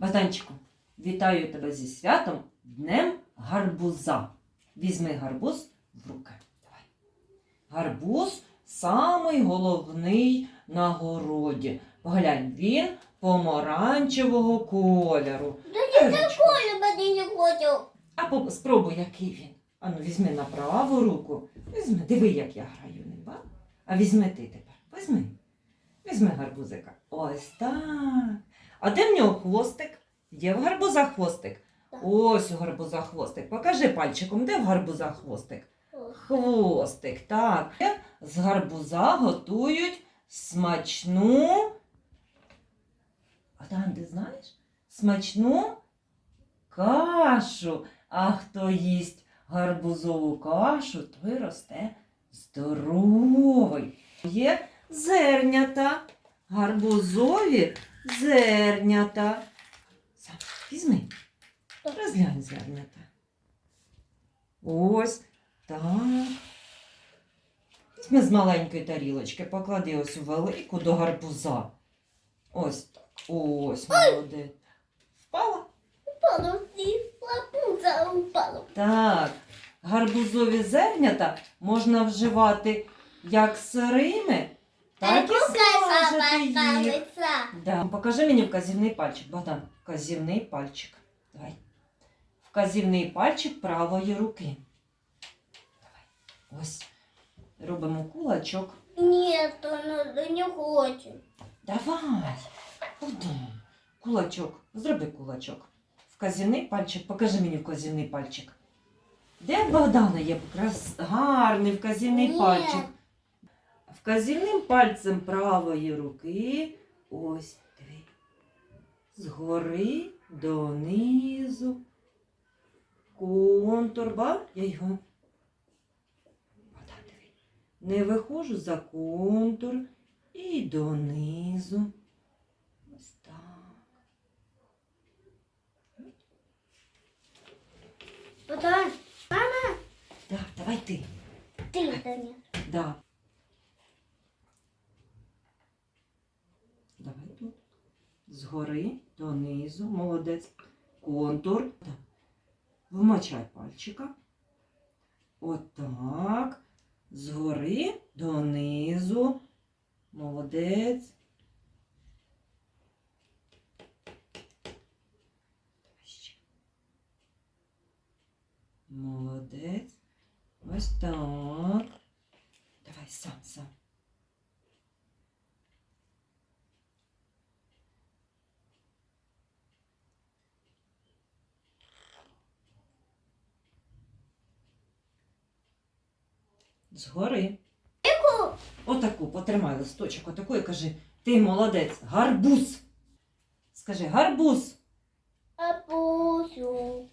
Богданчику, вітаю тебе зі святом Днем гарбуза. Візьми гарбуз в руки. Давай. Гарбуз самий головний на городі. Поглянь, він помаранчевого кольору. Коля мене не хочу. А спробуй, який він. Ану, візьми на праву руку. Візьми, диви, як я граю ним? А візьми ти тепер. Візьми. Візьми гарбузика. Ось так. А де в нього хвостик? Є в гарбуза хвостик. Так. Ось у гарбуза хвостик. Покажи пальчиком, де в гарбуза хвостик? Хвостик, так. З гарбуза готують смачну. А там ти знаєш? Смачну кашу. А хто їсть гарбузову кашу, той росте здоровий. Є зернята, гарбузові зернята. Сам візьми, розглянь зернята. Ось так. Візьми з маленької тарілочки, поклади ось у велику до гарбуза. Ось так. Ось, молодець. Впала? Упала і лапуза упала. Так. Гарбузові зернята можна вживати як сирими, так і смажити їх. Да. Покажи мені вказівний пальчик, Богдан. Вказівний пальчик. Давай. Вказівний пальчик правої руки. Давай. Ось. Робимо кулачок. Нет, он не хочет. Давай. Богдан. Кулачок. Зроби кулачок. Вказівний пальчик. Покажи мені вказівний пальчик. Де в Богдана є крас... гарний вказівний Ні. пальчик? Вказівним пальцем правої руки. Ось диви. Згори донизу. Контур, ба? Я його. Не виходжу за контур і донизу. Ось так. Потом Так, давай ти. ты, Таня. Да. Давай тут. Згори донизу. Молодець. Контур. Вмочай пальчика. Отак. Згори донизу. Молодець. Молодець. Ось так. Давай сам, сам. Згори. Отаку, потримай листочок, отаку і кажи, ти молодець, гарбуз. Скажи, гарбуз. Пусю.